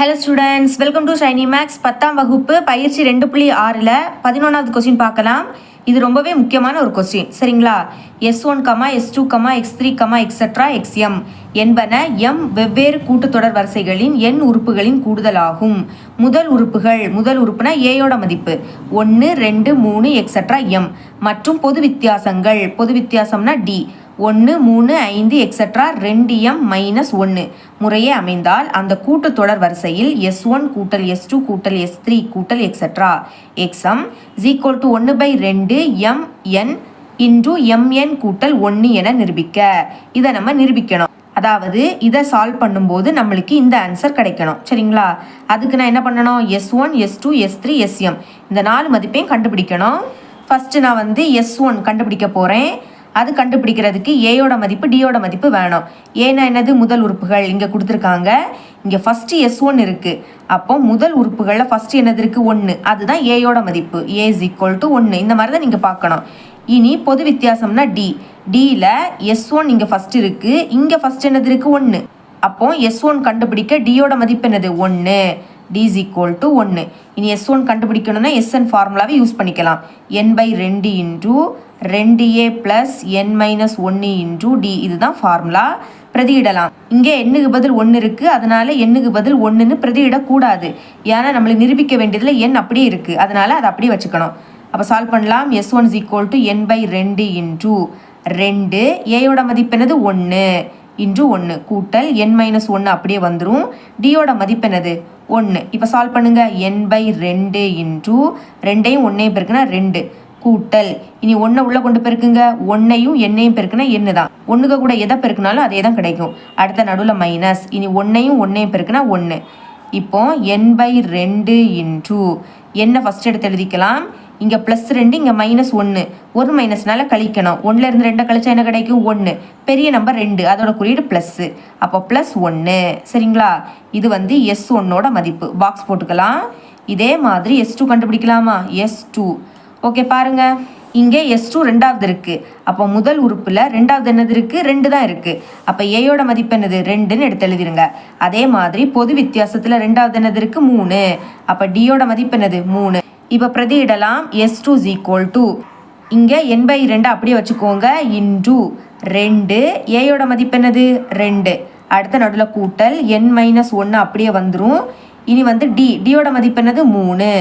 Hello students welcome to Shiny Max பத்தாம் வகுப்பு பயிற்சி ரெண்டு புள்ளி ஆறில் பதினொன்றாவது கொஸ்டின் பார்க்கலாம். இது ரொம்பவே முக்கியமான ஒரு கொஸ்டின் சரிங்களா? S one comma S two comma X three comma extra X M என்பன எம் வெவ்வேறு கூட்டுத்தொடர் வரிசைகளின் எண் உறுப்புகளின் கூடுதலாகும். முதல் உறுப்புகள் முதல் உறுப்புனா ஏயோட மதிப்பு. ஒன்று ரெண்டு மூணு எக்ஸட்ரா எம் மற்றும் பொது வித்தியாசங்கள். பொது வித்தியாசம்னா டி ஒன்று மூணு ஐந்து எக்ஸட்ரா ரெண்டு எம் மைனஸ் ஒன்று முறையே அமைந்தால் அந்த கூட்டுத்தொடர் வரிசையில் எஸ் ஒன் கூட்டல் எஸ் டூ கூட்டல் எஸ் த்ரீ கூட்டல் extra X M is equal to ஒன்று பை ரெண்டு M N into M N கூட்டல் ஒன்று என நிரூபிக்க. இதை நம்ம நிரூபிக்கணும். அதாவது இதை சால்வ் பண்ணும்போது நம்மளுக்கு இந்த ஆன்சர் கிடைக்கணும். சரிங்களா? அதுக்கு நான் என்ன பண்ணணும்? S one S two S three S M இந்த நாலு மதிப்பையும் கண்டுபிடிக்கணும். ஃபஸ்ட்டு நான் வந்து எஸ் ஒன் கண்டுபிடிக்க போகிறேன் அது கண்டுபிடிக்கிறதுக்கு ஏயோட மதிப்பு டியோட மதிப்பு வேணும். ஏன்னா என்னது? முதல் உறுப்புகள் இங்கே கொடுத்துருக்காங்க. இங்கே ஃபஸ்ட்டு எஸ் ஒன் இருக்குது அப்போ முதல் உறுப்புகளில் ஃபஸ்ட்டு என்னது இருக்குது ஒன்று அதுதான் ஏயோட மதிப்பு. ஏ இஸ் ஈக்குவல் டு ஒன்று இந்த மாதிரி தான் நீங்கள் பார்க்கணும். இனி பொது வித்தியாசம்னா டி டியில் எஸ் ஒன் இங்கே ஃபஸ்ட் இருக்குது இங்கே ஃபஸ்ட் என்னது இருக்குது ஒன்று அப்போ எஸ் ஒன் கண்டுபிடிக்க டியோட மதிப்பு என்னது? ஒன்று டி இஸ் ஈக்குவல் டு ஒன்று இனி எஸ் ஒன் கண்டுபிடிக்கணும்னா எஸ்என் ஃபார்முலாவை யூஸ் பண்ணிக்கலாம். என் பை ரெண்டு இன்டூ ரெண்டு ஏ ப்ளஸ் என் மைனஸ் ஒன்று இன்டூ டி இதுதான் ஃபார்முலா பிரதியிடலாம். இங்கே எண்ணுக்கு பதில் ஒன்று இருக்குது அதனால் எண்ணுக்கு பதில் ஒன்றுன்னு பிரதியிடக்கூடாது. ஏன்னா நம்மளுக்கு நிரூபிக்க வேண்டியதில் எண் அப்படியே இருக்குது அதனால் அதை அப்படியே வச்சுக்கணும். அப்போ சால்வ் பண்ணலாம். S one is equal to N by ரெண்டு இன்டூ ரெண்டு. ஏயோட மதிப்பு என்னது? ஒன்று இன்டூ ஒன்று கூட்டல் என் மைனஸ் ஒன்று அப்படியே வந்துடும் டியோட மதிப்பு என்னது? ஒன்று இப்போ சால்வ் பண்ணுங்கள் என் பை ரெண்டு இன்டூ ரெண்டையும் ஒன்றையும் பெருக்குன்னா ரெண்டு. கூட்டல். இனி ஒன்றை உள்ளே கொண்டு பெருக்குங்க? ஒன்றையும் எண்ணையும் பெருக்குனா எண்ணு தான் ஒன்றுக்கு கூட எதை பெருக்குனாலும் அதே தான் கிடைக்கும். அடுத்த நடுவில் மைனஸ் இனி ஒன்றையும் ஒன்றையும் பெருக்குனா ஒன்று இப்போ என் பை ரெண்டு இன்டூ என்னை ஃபஸ்ட் எடுத்து எழுதிக்கலாம்? இங்கே ப்ளஸ் ரெண்டு இங்கே மைனஸ் ஒன்று ஒரு மைனஸ்னால கழிக்கணும். ஒன்றில் இருந்து ரெண்டை கழிச்சா என்ன கிடைக்கும்? ஒன்று பெரிய நம்பர் ரெண்டு. அதோட குறியீடு ப்ளஸ்ஸு அப்போ ப்ளஸ் ஒன்று சரிங்களா? இது வந்து எஸ் ஒன்னோட மதிப்பு. பாக்ஸ் போட்டுக்கலாம். இதே மாதிரி எஸ் டூ கண்டுபிடிக்கலாமா? எஸ் டூ ஓகே பாருங்க. இங்கே எஸ் டூ ரெண்டாவது இருக்குது அப்போ முதல் உறுப்பில் ரெண்டாவது என்னது இருக்குது ரெண்டு தான் இருக்குது அப்போ ஏயோட மதிப்பு என்னது? ரெண்டுன்னு எடுத்து எழுதிருங்க. அதே மாதிரி பொது வித்தியாசத்தில் ரெண்டாவது என்னது இருக்குது மூணு. அப்போ டியோட மதிப்பு என்னது? மூணு. இப்போ பிரதியிடலாம். எஸ் டூ ஈக்குவல் டூ இங்கே என் பை ரெண்டு அப்படியே வச்சுக்கோங்க. இன்டூ ரெண்டு. ஏயோட மதிப்பு என்னது? ரெண்டு. அடுத்த நடுவில் கூட்டல். என் மைனஸ் ஒன்று அப்படியே வந்துடும் இனி வந்து டி டியோட மதிப்பு என்னது? மூணு.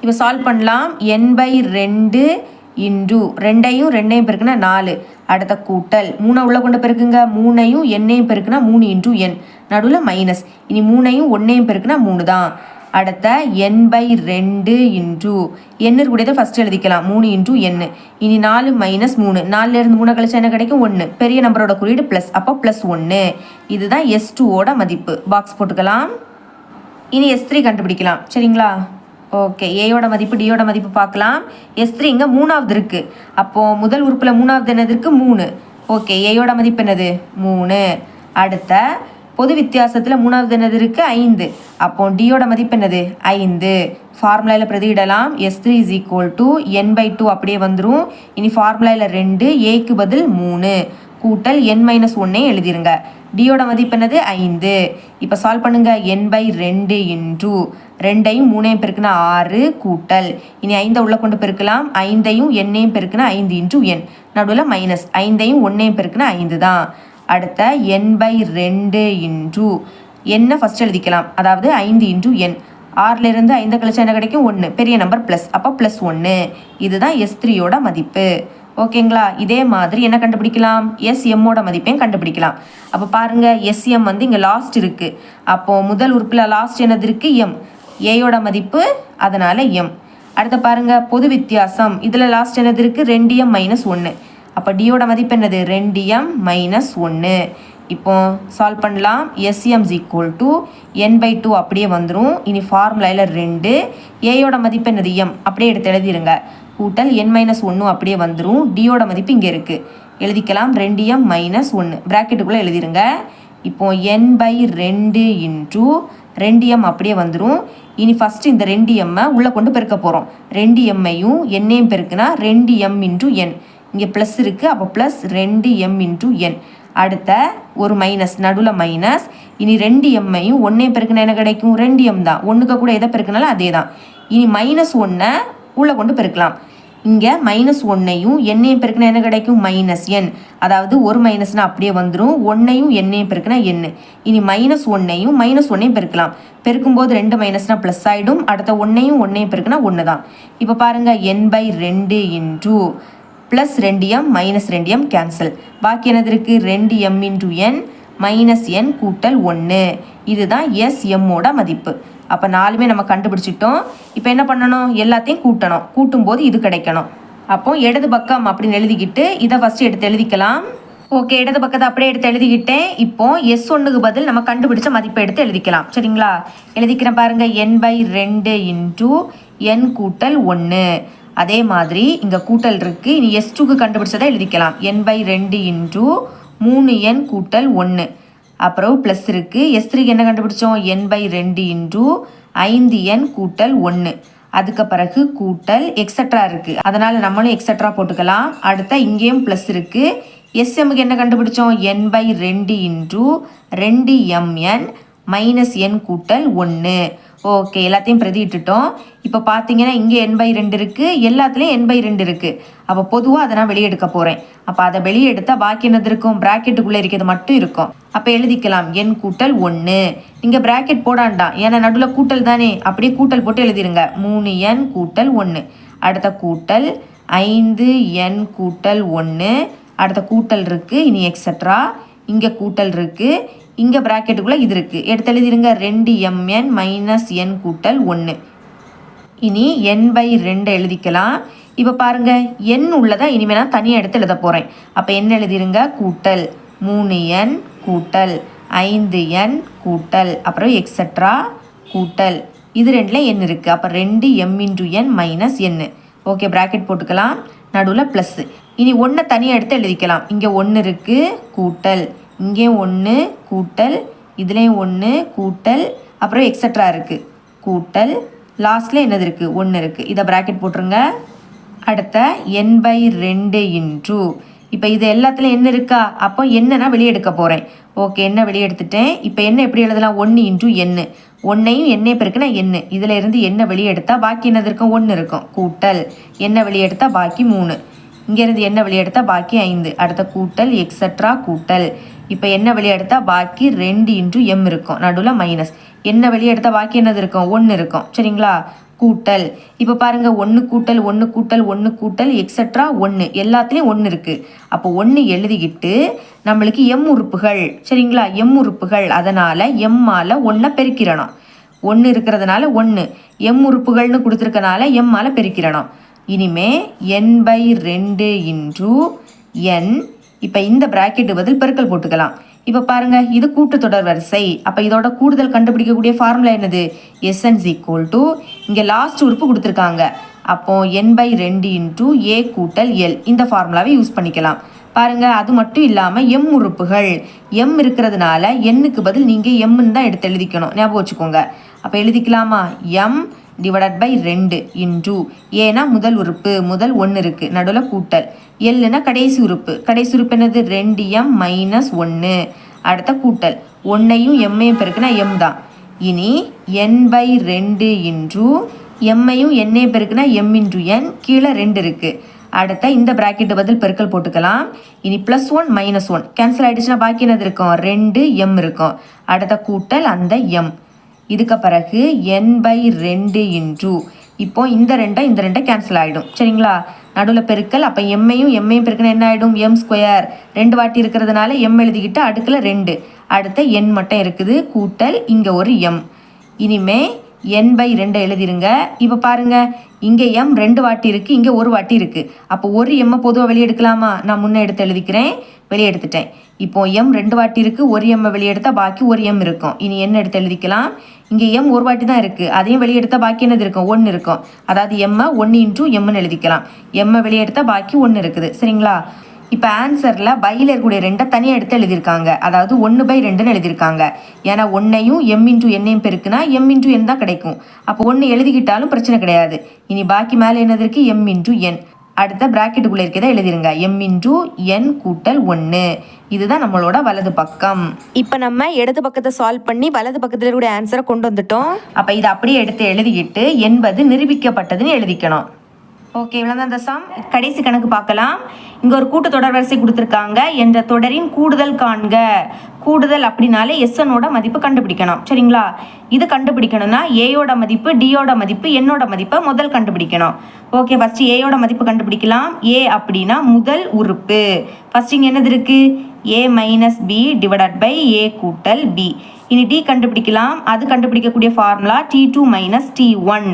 இப்போ சால்வ் பண்ணலாம். என் பை ரெண்டு இன்டூ ரெண்டையும் ரெண்டையும் பெருக்குனா நாலு. அடுத்த கூட்டல். மூணை உள்ளே கொண்டு பெருக்குங்க. மூணையும் எண்ணையும் பெருக்குனா மூணு இன்டூ என் நடுவில் மைனஸ் இனி மூணையும் ஒன்றையும் பெருக்குனா மூணு தான். அடுத்த என் பை ரெண்டு இன்டூ. எண்ணு கூடியதை ஃபஸ்ட்டு எழுதிக்கலாம். மூணு இன்டூ எண்ணு இனி நாலு மைனஸ் மூணு. நாலுலேருந்து மூணு கழிச்சா என்ன கிடைக்கும்? ஒன்று பெரிய நம்பரோட குறியீடு ப்ளஸ் அப்போ ப்ளஸ் ஒன்று இதுதான் எஸ் டூவோட மதிப்பு. பாக்ஸ் போட்டுக்கலாம். இனி எஸ் த்ரீ கண்டுபிடிக்கலாம். சரிங்களா? ஓகே ஏயோட மதிப்பு டியோட மதிப்பு பார்க்கலாம். எஸ் த்ரீ இங்கே மூணாவது இருக்குது அப்போது முதல் உறுப்பில் மூணாவது என்னது இருக்குது மூணு. ஓகே ஏயோட மதிப்பு என்னது? மூணு. அடுத்த பொது வித்தியாசத்தில் மூணாவது என்னது இருக்குது ஐந்து. அப்போ டியோட மதிப்பு என்னது? ஐந்து. ஃபார்முலாவில் பிரதியிடலாம். S three is equal to N by two அப்படியே வந்துடும் இனி ஃபார்முலாவில் ரெண்டு ஏக்கு பதில் மூணு. கூட்டல் என் மைனஸ் ஒன்னே எழுதிருங்க. டியோட மதிப்பு என்னது? ஐந்து. இப்போ சால்வ் பண்ணுங்க. என் பை ரெண்டு இன்டூ ரெண்டையும் மூணையும் பெருக்குனா ஆறு கூட்டல். இனி ஐந்தை உள்ள கொண்டு பெருக்கலாம். ஐந்தையும் எண்ணையும் பெருக்குனா ஐந்து இன்டூ என் நடுவில் மைனஸ் ஐந்தையும் ஒன்றையும் பெருக்குனா ஐந்து தான். அடுத்த என் பை ரெண்டு இன்டூ என்ன ஃபஸ்ட் எழுதிக்கலாம். அதாவது ஐந்து இன்டூ என் ஆறிலிருந்து ஐந்து கழிச்சா என்ன கிடைக்கும்? ஒன்று பெரிய நம்பர் ப்ளஸ் அப்போ ப்ளஸ் ஒன்று இதுதான் எஸ் த்ரீயோட மதிப்பு. ஓகேங்களா? இதே மாதிரி என்ன கண்டுபிடிக்கலாம்? எஸ்எம்மோட மதிப்பையும் கண்டுபிடிக்கலாம். அப்போ பாருங்கள் எஸ்எம் வந்து இங்கே லாஸ்ட் இருக்குது அப்போது முதல் உறுப்பில் லாஸ்ட் என்னது இருக்குது எம் ஏயோட மதிப்பு அதனால் எம் அடுத்து பாருங்கள் பொது வித்தியாசம். இதில் லாஸ்ட் என்னது இருக்குது ரெண்டு எம் மைனஸ் ஒன்று அப்போ டியோட மதிப்பு என்னது? ரெண்டு எம் மைனஸ் ஒன்று இப்போ சால்வ் பண்ணலாம். S M S equal to N by two அப்படியே வந்துடும் இனி ஃபார்முலாவில் ரெண்டு. ஏயோட மதிப்பு என்னது? எம் அப்படியே எடுத்து எழுதிருங்க. கூட்டல் என் மைனஸ் ஒன்றும் அப்படியே வந்துடும் டியோட மதிப்பு இங்கே இருக்குது எழுதிக்கலாம். ரெண்டு எம் மைனஸ் ஒன்று ப்ராக்கெட்டுக்குள்ளே எழுதிருங்க. இப்போ என் பை ரெண்டு இன்ட்டு ரெண்டு எம் அப்படியே வந்துடும் இனி ஃபஸ்ட்டு இந்த ரெண்டு எம்மை உள்ளே கொண்டு பெருக்க போகிறோம் ரெண்டு எம்மையும் என்னையும் பெருக்குனா ரெண்டு எம் இன்டூ என் இங்கே ப்ளஸ் இருக்குது அப்போ ப்ளஸ் ரெண்டு எம் இன்டூ என் அடுத்த ஒரு மைனஸ் நடுவில் மைனஸ் இனி ரெண்டு எம்மையும் ஒன்றே பெருக்குனா என்ன கிடைக்கும்? ரெண்டு எம் தான். ஒன்றுக்கு கூட எதை பெருக்குனாலும் அதே தான் இனி மைனஸ் ஒன்றை உள்ளே கொண்டு பெருக்கலாம். இங்கே மைனஸ் ஒன்னையும் எண்ணையும் பெருக்கினா என்ன கிடைக்கும்? மைனஸ் என் அதாவது ஒரு மைனஸ்னா அப்படியே வந்துடும் ஒன்னையும் எண்ணையும் பெருக்குனா எண்ணு இனி மைனஸ் ஒன்னையும் மைனஸ் ஒன்னையும் பெருக்கலாம். பெருக்கும்போது ரெண்டு மைனஸ்னால் ப்ளஸ் ஆகிடும் அடுத்த ஒன்னையும் ஒன்னையும் பெருக்குனா ஒன்று தான். இப்போ பாருங்கள் என் பை ரெண்டு இன்டூ ப்ளஸ் ரெண்டு எம் மைனஸ் ரெண்டு எம் கேன்சல் பாக்கி என்னது இருக்குது ரெண்டு M into N minus N கூட்டல் ஒன்று இதுதான் எஸ் எம்மோட மதிப்பு. அப்போ நாலுமே நம்ம கண்டுபிடிச்சிட்டோம் இப்போ என்ன பண்ணணும்? எல்லாத்தையும் கூட்டணும். கூட்டும்போது இது கிடைக்கணும். அப்போ இடது பக்கம் அப்படின்னு எழுதிக்கிட்டு இதை ஃபஸ்ட்டு எடுத்து எழுதிக்கலாம். ஓகே இடது பக்கத்தை அப்படியே எடுத்து எழுதிக்கிட்டேன். இப்போ எஸ் ஒன்றுக்கு பதில் நம்ம கண்டுபிடிச்ச மதிப்பை எடுத்து எழுதிக்கலாம். சரிங்களா? எழுதிக்கிறேன் பாருங்கள் என் பை ரெண்டு இன்டூ என் கூட்டல் ஒன்று அதே மாதிரி இங்கே கூட்டல் இருக்குது இனி எஸ் டூக்கு கண்டுபிடிச்சதை எழுதிக்கலாம். என் பை ரெண்டு இன்டூ மூணு என் கூட்டல் ஒன்று அப்புறம் ப்ளஸ் இருக்குது எஸ் த்ரீக்கு என்ன கண்டுபிடிச்சோம்? என் பை ரெண்டு இன்டூ ஐந்து என் கூட்டல் ஒன்று அதுக்கு பிறகு கூட்டல் எக்ஸட்ரா இருக்குது அதனால் நம்மளும் எக்ஸட்ரா போட்டுக்கலாம். அடுத்த இங்கேயும் ப்ளஸ் இருக்குது எஸ்எம்முக்கு என்ன கண்டுபிடிச்சோம்? என் பை ரெண்டு இன்டூ ரெண்டு எம்என் மைனஸ் என் கூட்டல் ஒன்று ஓகே எல்லாத்தையும் பிரதியிட்டுட்டோம். இப்போ பார்த்தீங்கன்னா இங்கே என் பை ரெண்டு இருக்குது எல்லாத்துலேயும் என் பை ரெண்டு இருக்குது அப்போ பொதுவாக அதை நான் வெளியே எடுக்க போகிறேன் அப்போ அதை வெளியே எடுத்தால் பாக்கி என்னது இருக்கும்? ப்ராக்கெட்டுக்குள்ளே இருக்கிறது மட்டும் இருக்கும். அப்போ எழுதிக்கலாம் என் கூட்டல் ஒன்று இங்கே ப்ராக்கெட் போடாண்டாம். ஏன்னா நடுவில் கூட்டல் தானே. அப்படியே கூட்டல் போட்டு எழுதிருங்க. மூணு என் கூட்டல் ஒன்று அடுத்த கூட்டல் ஐந்து என் கூட்டல் ஒன்று அடுத்த கூட்டல் இருக்குது இனி எக்ஸட்ரா இங்கே கூட்டல் இருக்குது இங்கே ப்ராக்கெட்டுக்குள்ளே இது இருக்குது எடுத்து எழுதிருங்க. ரெண்டு எம்என் மைனஸ் என் கூட்டல் ஒன்று இனி என் பை ரெண்டு எழுதிக்கலாம். இப்போ பாருங்க. எண் உள்ளதை இனிமேல் நான் தனியாக எடுத்து எழுத போகிறேன் அப்போ என்ன எழுதிருங்க. கூட்டல் மூணு என் கூட்டல் ஐந்து என் கூட்டல் அப்புறம் எக்ஸட்ரா கூட்டல். இது ரெண்டில் எண் இருக்குது அப்போ ரெண்டு M into N minus N okay bracket போட்டுக்கலாம். நடுவில் ப்ளஸ்ஸு இனி ஒன்றை தனியாக எடுத்து எழுதிக்கலாம். இங்கே ஒன்று இருக்குது கூட்டல் இங்கேயும் ஒன்று கூட்டல் இதுலேயும் ஒன்று கூட்டல் அப்புறம் எக்ஸட்ரா இருக்குது கூட்டல் லாஸ்ட்டில் என்னது இருக்குது ஒன்று இருக்குது இதை ப்ராக்கெட் போட்டுருங்க. அடுத்த என் பை ரெண்டு இன்ட்ரூ இப்போ இது எல்லாத்துலேயும் என்ன இருக்கா? அப்போ என்ன நான் வெளியே எடுக்க போகிறேன் ஓகே என்ன வெளியே எடுத்துட்டேன்? இப்போ என்ன எப்படி எழுதலாம்? ஒன்று இன்ட்ரூ எண்ணு ஒன்றையும் எண்ணெய் பெருக்குன்னா எண்ணு இதில் இருந்து என்ன வெளியே எடுத்தால் பாக்கி என்னது இருக்கும்? ஒன்று இருக்கும். கூட்டல் என்ன வெளியே எடுத்தால் பாக்கி மூணு. இங்கேருந்து என்ன வெளியே எடுத்தால் பாக்கி ஐந்து. அடுத்த கூட்டல் எக்ஸட்ரா கூட்டல். இப்போ என்ன வெளியே எடுத்தால் பாக்கி ரெண்டு இன்ட்டு எம் இருக்கும். நடுவில் மைனஸ் என்ன வெளியே எடுத்தால் பாக்கி என்னது இருக்கும்? ஒன்று இருக்கும். சரிங்களா? கூட்டல். இப்போ பாருங்கள் ஒன்று கூட்டல் ஒன்று கூட்டல் ஒன்று கூட்டல் எக்ஸட்ரா ஒன்று எல்லாத்துலேயும் ஒன்று இருக்குது அப்போ ஒன்று எழுதிக்கிட்டு நம்மளுக்கு எம் உறுப்புகள். சரிங்களா? எம் உறுப்புகள். அதனால் எம்மால் ஒன்றை பெருக்கிறணும் ஒன்று இருக்கிறதுனால ஒன்று எம் உறுப்புகள்னு கொடுத்துருக்கனால எம்மால் பெருக்கிறணும் இனிமே என் பை ரெண்டு இன்ட்ரூ என் இப்போ இந்த பிராக்கெட்டு பதில் பெருக்கல் போட்டுக்கலாம். இப்போ பாருங்க இது கூட்டுத்தொடர் வரிசை. அப்போ இதோட கூடுதல் கண்டுபிடிக்கக்கூடிய ஃபார்முலா என்னது? S N S equal to இங்கே லாஸ்ட் உறுப்பு கொடுத்துருக்காங்க. அப்போ என் பை ரெண்டு இன்டூ ஏ கூட்டல் எல் இந்த ஃபார்முலாவை யூஸ் பண்ணிக்கலாம். பாருங்க அது மட்டும் இல்லாமல் எம் உறுப்புகள். எம் இருக்கிறதுனால எண்ணுக்கு பதில் நீங்கள் எம்னு தான் எடுத்து எழுதிக்கணும். ஞாபகம் வச்சுக்கோங்க. அப்போ எழுதிக்கலாமா? எம் டிவைடட் பை ரெண்டு இன்டூ. ஏன்னா முதல் உறுப்பு முதல் ஒன்று இருக்குது நடுவில் கூட்டல். எல்லுனா கடைசி உறுப்பு. கடைசி உறுப்பு என்னது? ரெண்டு எம் மைனஸ் ஒன்று அடுத்த கூட்டல். ஒன்றையும் எம்மையும் பெருக்குனா எம் தான். இனி என் பை ரெண்டு இன்ட்ரூ எம்மையும் எண்ணே பெருக்குனா எம் இன்ட்ரூ என் கீழே ரெண்டு இருக்குது அடுத்த இந்த ப்ராக்கெட்டு பதில் பெருக்கல் போட்டுக்கலாம். இனி plus one minus one cancel ஆகிடுச்சுன்னா பாக்கி என்னது இருக்கும்? ரெண்டு எம் இருக்கும். அடுத்த கூட்டல் அந்த எம் இதுக்கு பிறகு என் பை ரெண்டு இன்ட்ரூ இப்போது இந்த ரெண்டை இந்த ரெண்டை கேன்சல் ஆகிடும் சரிங்களா? நடுவில் பெருக்கல் அப்போ எம்மையும் எம்மையும் பெருக்கினா என்ன ஆகிடும் எம் ஸ்கொயர் ரெண்டு வாட்டி இருக்கிறதுனால எம் எழுதிக்கிட்டு அடுக்கில் ரெண்டு. அடுத்த எண் மட்டும் இருக்குது. கூட்டல் இங்கே ஒரு எம் இனிமே என் பை ரெண்டை எழுதிருங்க. இப்போ பாருங்க இங்கே எம் ரெண்டு வாட்டி இருக்குது இங்கே ஒரு வாட்டி இருக்குது அப்போ ஒரு எம்மை பொதுவாக வெளியே எடுக்கலாமா? நான் முன்னே எடுத்து எழுதிக்கிறேன் வெளியே எடுத்துட்டேன். இப்போ எம் ரெண்டு வாட்டி இருக்குது ஒரு எம்மை வெளியே எடுத்தால் பாக்கி ஒரு எம் இருக்கும். இனி என்ன எடுத்து எழுதிக்கலாம். இங்கே எம் ஒரு வாட்டி தான் இருக்குது அதையும் வெளியே எடுத்தால் பாக்கி என்னது இருக்கும்? ஒன்று இருக்கும். அதாவது எம்மை ஒன்று இன்ட்டு எம்னு எழுதிக்கலாம். எம்மை வெளியே எடுத்தால் பாக்கி ஒன்று இருக்குது. சரிங்களா? இப்போ ஆன்சரில் பையில் இருக்கக்கூடிய ரெண்டை தனியாக எடுத்து எழுதியிருக்காங்க. அதாவது ஒன்று பை ரெண்டுன்னு எழுதியிருக்காங்க. ஏன்னா ஒன்றையும் எம் இன்ட்டு எண்ணையும் பெருக்குனா எம் இன்ட்டு என் தான் கிடைக்கும். அப்போ ஒன்று எழுதிக்கிட்டாலும் பிரச்சனை கிடையாது. இனி பாக்கி மேலே என்னது இருக்குது எம் இன்ட்டு என் அடுத்த ப்ராக்கெட்டுக்குள்ளே இருக்கிறத எழுதிருங்க. எம் இன்டூ என் கூட்டல் ஒன்று இதுதான் நம்மளோட வலது பக்கம். இப்போ நம்ம இடது பக்கத்தை சால்வ் பண்ணி வலது பக்கத்தில் இருக்கிற ஆன்சரை கொண்டு வந்துட்டோம். அப்போ இதை அப்படியே எடுத்து எழுதிக்கிட்டு என்பது நிரூபிக்கப்பட்டதுன்னு எழுதிக்கணும். ஓகே இவ்வளோதான் அந்த சம் கடைசி கணக்கு பார்க்கலாம். இங்கே ஒரு கூட்டு தொடர் வரிசை கொடுத்துருக்காங்க. என்ற தொடரின் கூடுதல் காண்க. கூடுதல் அப்படின்னாலே எஸ்என்னோட மதிப்பு கண்டுபிடிக்கணும். சரிங்களா? இது கண்டுபிடிக்கணும்னா ஏயோட மதிப்பு டியோட மதிப்பு என்னோட மதிப்பை முதல் கண்டுபிடிக்கணும். ஓகே ஃபஸ்ட்டு ஏயோட மதிப்பு கண்டுபிடிக்கலாம். ஏ அப்படின்னா முதல் உறுப்பு. ஃபஸ்ட் இங்கே என்னது இருக்குது A minus B divided by A கூட்டல் பி இனி டி கண்டுபிடிக்கலாம். அது கண்டுபிடிக்கக்கூடிய formula D two minus D one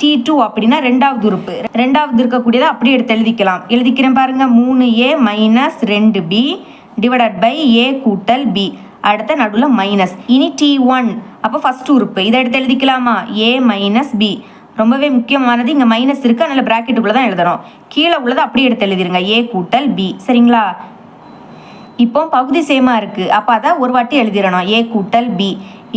D two அப்படின்னா ரெண்டாவது உறுப்பு. ரெண்டாவது இருக்கக்கூடியதை அப்படியே எடுத்து எழுதிக்கலாம். எழுதிக்கிறேன் பாருங்க. மூணு ஏ மைனஸ் ரெண்டு பி டிவைடட் பை ஏ கூட்டல் பி அடுத்த நடுவில் மைனஸ் இனி டி ஒன் அப்போ ஃபர்ஸ்ட் உறுப்பு. இதை எடுத்து எழுதிக்கலாமா? ஏ மைனஸ் பி ரொம்பவே முக்கியமானது. இங்கே மைனஸ் இருக்குது அதனால் ப்ராக்கெட்டுக்குள்ளே தான் எழுதுகிறோம் கீழே உள்ளதை அப்படியே எடுத்து எழுதிருங்க. ஏ கூட்டல் பி சரிங்களா? இப்போ பகுதி சேமாக இருக்குது அப்போ அதை ஒரு வாட்டி எழுதிடணும். ஏ கூட்டல் பி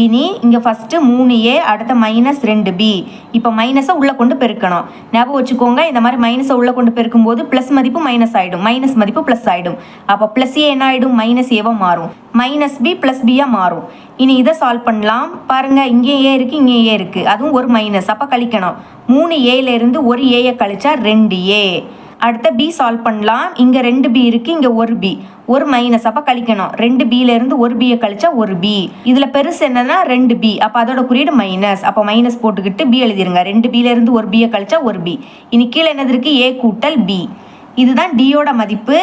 இனி இங்கே ஃபஸ்ட்டு மூணு ஏ அடுத்த மைனஸ் ரெண்டு பி இப்போ மைனஸை உள்ளே கொண்டு பெருக்கணும். ஞாபகம் வச்சுக்கோங்க இந்த மாதிரி மைனஸை உள்ளே கொண்டு பெருக்கும்போது ப்ளஸ் மதிப்பு மைனஸ் ஆகிடும் மைனஸ் மதிப்பு ப்ளஸ் ஆகிடும் அப்போ ப்ளஸ் ஏ என்ன ஆகிடும் மைனஸ் ஏவாக மாறும். மைனஸ் பி ப்ளஸ் பியாக மாறும். இனி இதை சால்வ் பண்ணலாம். பாருங்கள் இங்கே ஏ இருக்குது இங்கே ஏ இருக்குது அதுவும் ஒரு மைனஸ் அப்போ கழிக்கணும். மூணு ஏலேருந்து ஒரு ஏயை கழிச்சா ரெண்டு ஏ அடுத்த பி சால்வ் பண்ணலாம். இங்கே ரெண்டு பி இருக்குது இங்கே ஒரு பி ஒரு மைனஸ் அப்போ கழிக்கணும். ரெண்டு பியிலேருந்து ஒரு பியை கழிச்சா ஒரு பி இதில் பெருசு என்னன்னா ரெண்டு பி அப்போ அதோட குறியீடு மைனஸ் அப்போ மைனஸ் போட்டுக்கிட்டு பி எழுதிருங்க. ரெண்டு பியிலேருந்து ஒரு பியை கழிச்சா ஒரு பி இனி கீழே என்னது இருக்குது ஏ கூட்டல் பி இதுதான் டியோட மதிப்பு.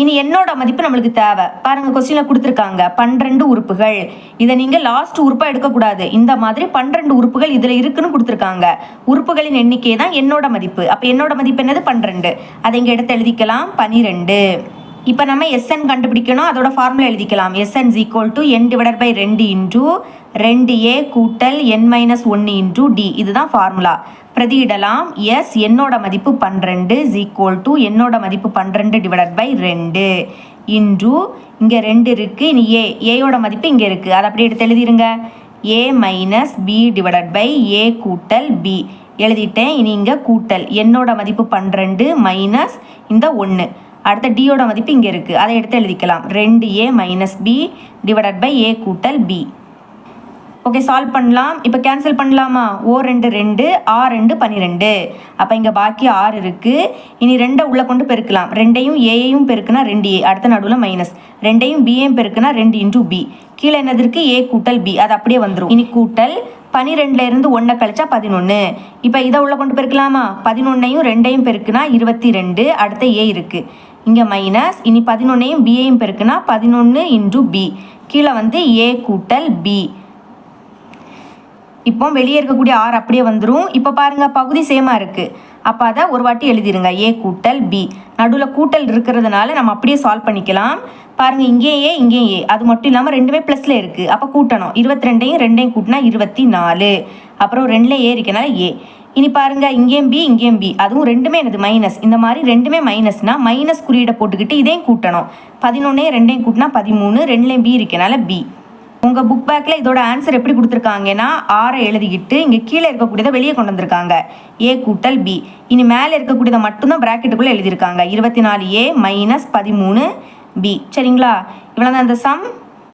இனி என்னோட மதிப்பு நம்மளுக்கு தேவை. பாருங்க கொஸ்டின்ல கொடுத்துருக்காங்க பன்னிரெண்டு உறுப்புகள். இதை நீங்கள் லாஸ்ட் உறுப்பாக எடுக்கக்கூடாது. இந்த மாதிரி பன்னிரெண்டு உறுப்புகள் இதில் இருக்குன்னு கொடுத்துருக்காங்க. உறுப்புகளின் எண்ணிக்கை தான் என்னோட மதிப்பு. அப்போ என்னோட மதிப்பு என்னது? பன்னிரெண்டு. அதை இங்கே எடுத்து எழுதிக்கலாம். பனிரெண்டு இப்போ நம்ம எஸ்என் கண்டுபிடிக்கணும். அதோட ஃபார்முலா எழுதிக்கலாம். S N equal to N divided by ரெண்டு இன்டூ ரெண்டு ஏ கூட்டல் என் மைனஸ் ஒன்று இன்டூ டி இதுதான் ஃபார்முலா பிரதியிடலாம். எஸ் என்னோட மதிப்பு பன்னிரெண்டு ஈக்குவல் டு என்னோட மதிப்பு பன்னிரெண்டு டிவைடட் பை ரெண்டு இன்டூ இங்கே ரெண்டு இருக்குது இனி ஏ ஏயோட மதிப்பு இங்கே இருக்குது அதை அப்படியே எடுத்து எழுதிருங்க. A minus B divided by A கூட்டல் பி எழுதிட்டேன். இனி இங்கே கூட்டல். என்னோட மதிப்பு பன்னிரெண்டு மைனஸ் இந்த ஒன்று அடுத்த டியோட மதிப்பு இங்கே இருக்குது அதை எடுத்து எழுதிக்கலாம். ரெண்டு A minus B divided by A கூட்டல் பி ஓகே சால்வ் பண்ணலாம். இப்போ கேன்சல் பண்ணலாமா? ஓ ரெண்டு ரெண்டு ஆ ரெண்டு பன்னிரெண்டு அப்போ இங்கே பாக்கி ஆறு இருக்குது இனி ரெண்டை உள்ளே கொண்டு பெருக்கலாம். ரெண்டையும் ஏயையும் பெருக்குனா ரெண்டு ஏ அடுத்த நடுவில் மைனஸ் ரெண்டையும் பிஏயும் பெருக்குனா ரெண்டு இன்டூ பி கீழே என்னது இருக்குது ஏ கூட்டல் பி அது அப்படியே வந்துடும் இனி கூட்டல் பனிரெண்டுலேருந்து ஒன்றை கழிச்சா பதினொன்று இப்போ இதை உள்ளே கொண்டு பெருக்கலாமா? பதினொன்னையும் ரெண்டையும் பெருக்குனா இருபத்தி ரெண்டு. அடுத்த ஏ இருக்குது இங்கே மைனஸ் இனி பதினொன்னையும் பிஏயும் பெருக்குன்னா பதினொன்று இன்டூ பி கீழே வந்து ஏ கூட்டல் பி இப்போ வெளியே இருக்கக்கூடிய ஆர் அப்படியே வந்துடும் இப்போ பாருங்கள் பகுதி சேமாக இருக்குது அப்போ அதை ஒரு வாட்டி எழுதிருங்க. ஏ கூட்டல் பி நடுவில் கூட்டல் இருக்கிறதுனால நம்ம அப்படியே சால்வ் பண்ணிக்கலாம். பாருங்கள் இங்கே ஏ இங்கே ஏ அது மட்டும் இல்லாமல் ரெண்டுமே ப்ளஸில் இருக்குது அப்போ கூட்டணும். இருபத்தி ரெண்டையும் ரெண்டையும் கூட்டினா இருபத்தி நாலு. அப்புறம் ரெண்டில் ஏ இருக்கனால ஏ இனி பாருங்க இங்கேயும் பி இங்கேயும் பி அதுவும் ரெண்டுமே எனது மைனஸ் இந்த மாதிரி ரெண்டுமே மைனஸ்னா மைனஸ் குறியீடை போட்டுக்கிட்டு இதையும் கூட்டணும். பதினொன்னே ரெண்டையும் கூட்டினா பதிமூணு ரெண்டுலேயும் பி இருக்கனால பி உங்கள் புக் பேக்கில் இதோட ஆன்சர் எப்படி கொடுத்துருக்காங்கன்னா ஆறை எழுதிக்கிட்டு இங்கே கீழே இருக்கக்கூடியதை வெளியே கொண்டு வந்திருக்காங்க. ஏ கூட்டல் பி இனி மேலே இருக்கக்கூடியதை மட்டும்தான் ப்ராக்கெட்டுக்குள்ளே எழுதியிருக்காங்க. இருபத்தி நாலு ஏ மைனஸ் பதிமூணு பி சரிங்களா? இவ்வளோ தான் இந்த சம்